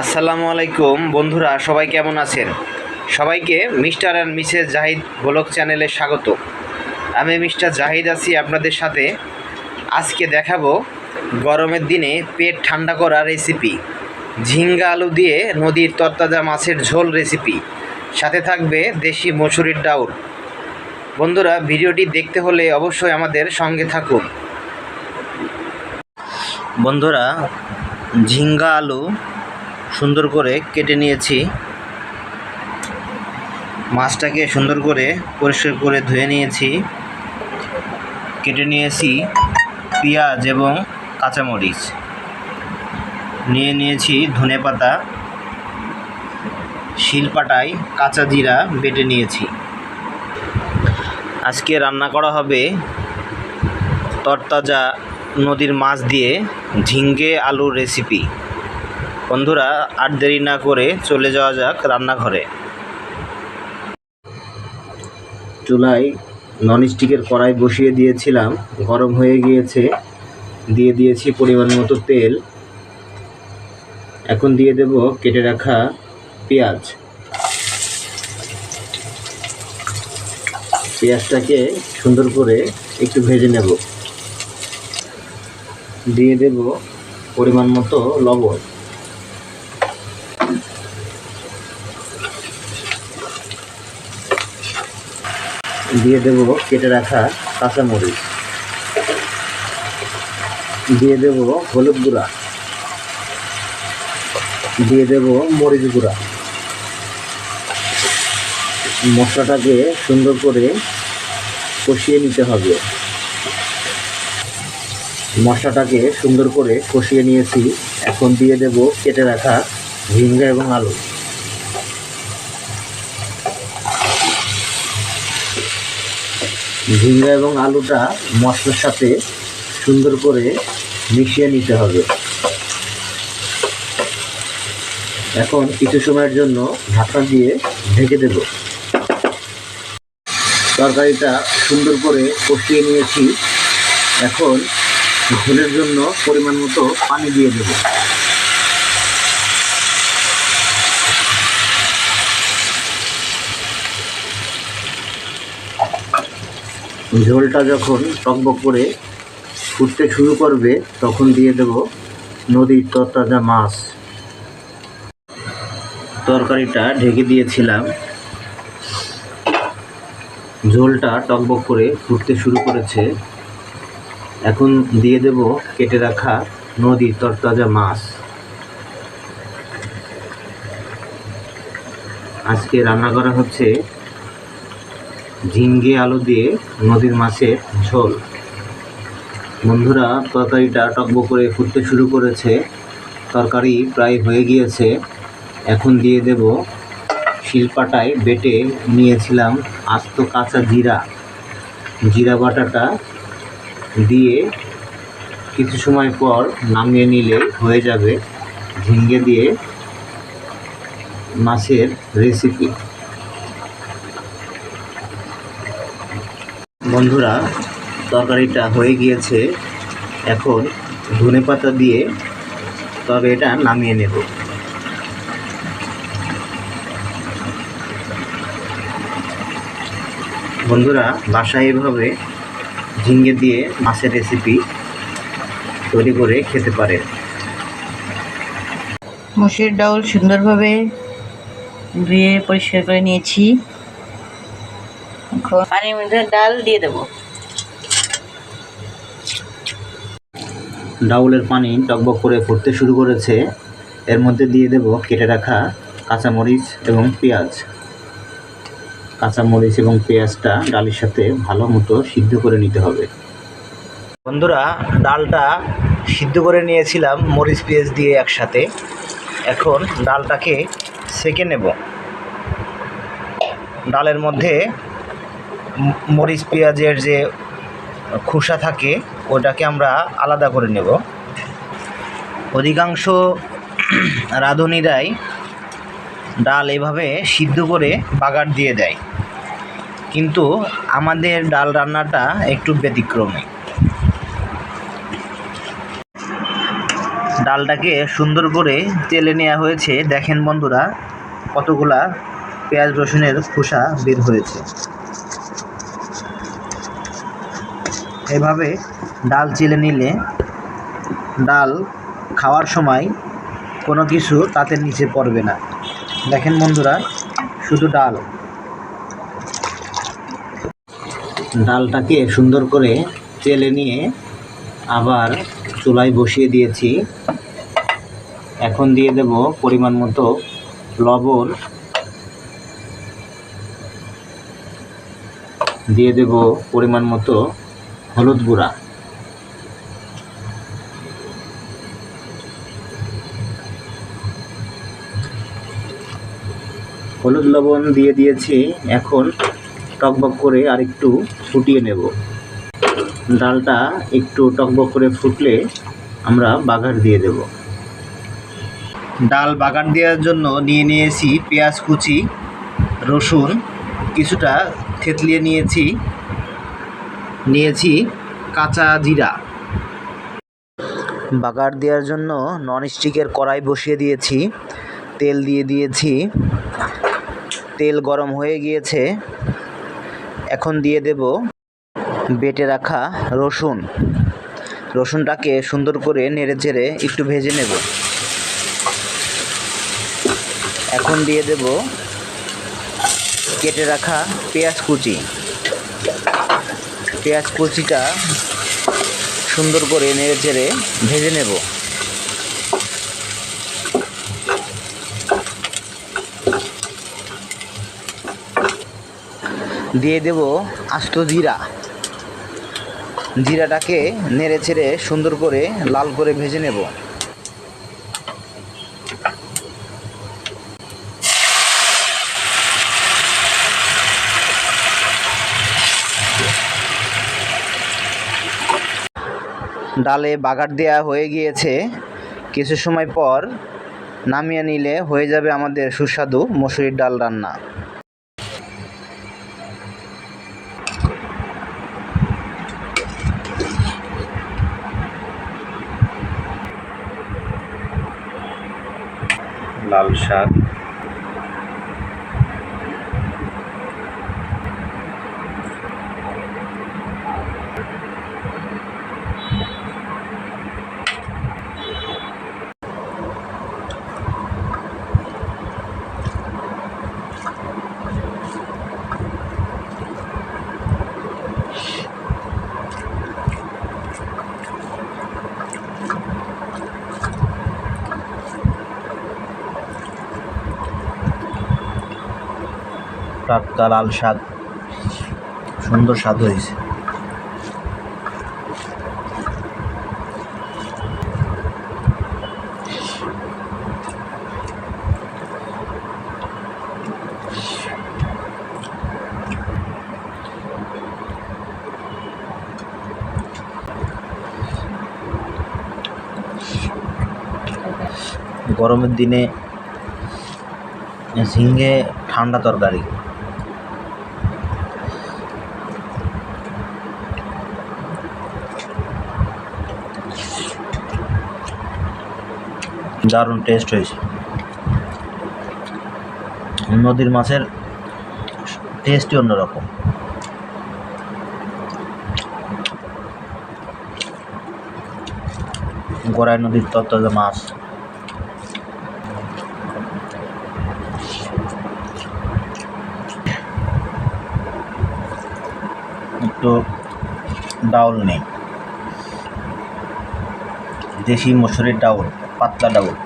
আসসালামু আলাইকুম। বন্ধুরা, সবাই কেমন আছেন? সবাইকে Mr and Mrs Jahid blog চ্যানেলে স্বাগত। আমি মিস্টার জাহিদ আছি আপনাদের সাথে। আজকে দেখাবো গরমের দিনে পেট ঠান্ডা করা রেসিপি ঝিঙ্গা আলু দিয়ে নদীর তরতাজা মাছের ঝোল রেসিপি সাথে থাকবে দেশি মসুরির ডাউল। বন্ধুরা, ভিডিওটি দেখতে হলে অবশ্যই আমাদের সঙ্গে থাকুন। বন্ধুরা, ঝিঙ্গা আলু সুন্দর করে কেটে নিয়েছি। মাছটাকে সুন্দর করে পরিষ্কার করে ধুয়ে নিয়েছি। কেটে নিয়েছি পেঁয়াজ এবং কাঁচামরিচ। নিয়ে নিয়েছি ধনে পাতা। শিলপাটায় কাঁচা জিরা বেটে নিয়েছি। আজকে রান্না করা হবে তরতাজা নদীর মাছ দিয়ে ঝিঙ্গে আলুর রেসিপি বন্ধুরা, আর দেরি না করে চলে যাওয়া যাক রান্নাঘরে। চুলায় ননস্টিকের কড়াই বসিয়ে দিয়েছিলাম। গরম হয়ে গিয়েছে। দিয়ে দিয়েছি পরিমাণ মতো তেল। এখন দিয়ে দেব কেটে রাখা পেঁয়াজ। পেঁয়াজটাকে সুন্দর করে একটু ভেজে নেব। দিয়ে দেব পরিমাণ মতো লবণ। দিয়ে দেব কেটে রাখা কাঁচামরিচ দিয়ে দেব হলুদ গুঁড়া। দিয়ে দেব মরিচ গুঁড়া। মশলাটাকে সুন্দর করে কষিয়ে নিতে হবে। মশলাটাকে সুন্দর করে কষিয়ে নিয়েছি। এখন দিয়ে দেব কেটে রাখা ঝিঙ্গা এবং আলু। ঝিঙ্গা এবং আলুটা মশলার সাথে সুন্দর করে মিশিয়ে নিতে হবে। এখন কিছু সময়ের জন্য ঢাকা দিয়ে ঢেকে দেব। তরকারিটা সুন্দর করে কষিয়ে নিয়েছি। এখন ঝোলের জন্য পরিমাণ মতো পানি দিয়ে দেব। ঝোলটা যখন টকবক করে ফুটতে শুরু করবে, তখন দিয়ে দেব নদীর তরতাজা মাছ। তরকারিটা ঢেকে দিয়েছিলাম। ঝোলটা টকবক করে ফুটতে শুরু করেছে। এখন দিয়ে দেব কেটে রাখা নদীর তরতাজা মাছ। আজকে রান্না করা হচ্ছে ঝিঙ্গে আলু দিয়ে নদীর মাছের ঝোল। বন্ধুরা, তরকারিটা টকবক করে ফুটতে শুরু করেছে। তরকারি প্রায় হয়ে গিয়েছে। এখন দিয়ে দেব শিলপাটায় বেটে নিয়েছিলাম আস্ত কাঁচা জিরা। জিরা বাটাটা দিয়ে কিছু সময় পর নামিয়ে নিলে হয়ে যাবে ঝিঙ্গে দিয়ে মাছের রেসিপি বন্ধুরা, তরকারিটা হয়ে গিয়েছে। এখন ধনে পাতা দিয়ে তবে এটা নামিয়ে নেব। বন্ধুরা, বাসায় এভাবে ঝিঙ্গে দিয়ে মাছের রেসিপি তৈরি করে খেতে পারে মুসুর ডাউল সুন্দরভাবে ধুয়ে পরিষ্কার করে নিয়েছি। এখন পানির মধ্যে ডাল দিয়ে দেবো। ডাউলের পানি টকবক করে ফুটতে শুরু করেছে। এর মধ্যে দিয়ে দেব কেটে রাখা কাঁচামরিচ এবং পেঁয়াজ। কাঁচামরিচ এবং পেঁয়াজটা ডালের সাথে ভালো মতো সিদ্ধ করে নিতে হবে। বন্ধুরা, ডালটা সিদ্ধ করে নিয়েছিলাম মরিচ পেঁয়াজ দিয়ে একসাথে। এখন ডালটাকে সেকে নেব। ডালের মধ্যে মরিচ পেঁয়াজের যে খোসা থাকে, ওটাকে আমরা আলাদা করে নেব। অধিকাংশ রাঁধুনিরাই ডাল এভাবে সিদ্ধ করে বাগার দিয়ে দেয়। কিন্তু আমাদের ডাল রান্নাটা একটু ব্যতিক্রমী। ডালটাকে সুন্দর করে তেলে নেওয়া হয়েছে। দেখেন বন্ধুরা, কতগুলা পেঁয়াজ রসুনের খোসা বের হয়েছে। এভাবে ডাল চেলে নিলে ডাল খাওয়ার সময় কোনো কিছু তাতে নিচে পড়বে না। দেখেন বন্ধুরা, শুধু ডাল। ডালটাকে সুন্দর করে চেলে নিয়ে আবার চুলায় বসিয়ে দিয়েছি। এখন দিয়ে দেব পরিমাণ মতো লবণ। দিয়ে দেব পরিমাণ মতো হলুদ গুঁড়া। হলুদ লবণ দিয়ে দিয়েছি, এখন টকবক করে আরেকটু ফুটিয়ে নেব। ডালটা একটু টকবক করে ফুটলে আমরা বাগার দিয়ে দেব। ডাল বাগার দেওয়ার জন্য নিয়ে নিয়েছি পেঁয়াজ কুচি, রসুন, কিছুটা থেতলিয়ে নিয়েছি। নিয়েছি কাঁচা জিরা। বাগার দেওয়ার জন্য ননস্টিকের কড়াই বসিয়ে দিয়েছি, তেল দিয়ে দিয়েছি। তেল গরম হয়ে গিয়েছে। এখন দিয়ে দেব বেটে রাখা রসুন। রসুনটাকে সুন্দর করে নেড়ে চেড়ে একটু ভেজে নেব। এখন দিয়ে দেব কেটে রাখা পেঁয়াজ কুচি। পেঁয়াজ কচিটা সুন্দর করে নেড়ে চেড়ে ভেজে নেব। দিয়ে দেব আস্ত জিরা। জিরাটাকে নেড়ে ছেড়ে সুন্দর করে লাল করে ভেজে নেব। ডালে বাগার দেওয়া হয়ে গিয়েছে। কিছু সময় পর নামিয়ে নিলে হয়ে যাবে আমাদের সুস্বাদু মসুরির ডাল রান্না। লাল শাক। টাটকা লাল শাক সুন্দর স্বাদ হয়েছে। গরমের দিনে ঝিঙে ঠান্ডা তরকারি। দারুণ টেস্ট হয়েছে। নদীর মাছের টেস্টই অন্যরকম। গড়াই নদীর তত্তাজা মাছ। একটু ডাউল নেই। দেশি মসুরির ডাউল। পাতলা ডাউল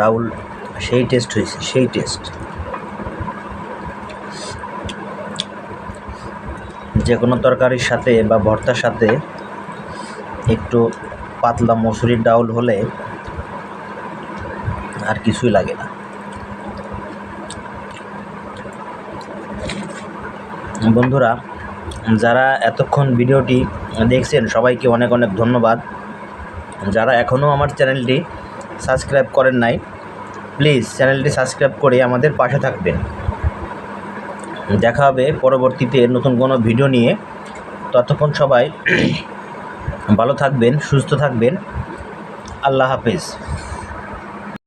ডাউল সেই টেস্ট হয়েছে, সেই টেস্ট যে কোনো তরকারির সাথে বা ভর্তার সাথে একটু পাতলা মসুরির ডাউল হলে আর কিছুই লাগে না। বন্ধুরা, যারা এতক্ষণ ভিডিওটি দেখছেন, সবাইকে অনেক অনেক ধন্যবাদ। যারা এখনও আমার চ্যানেলটি সাবস্ক্রাইব করেন নাই, প্লিজ চ্যানেলটি সাবস্ক্রাইব করে আমাদের পাশে থাকবেন। দেখা হবে পরবর্তীতে নতুন কোনো ভিডিও নিয়ে। ততক্ষণ সবাই ভালো থাকবেন, সুস্থ থাকবেন। আল্লাহ হাফেজ।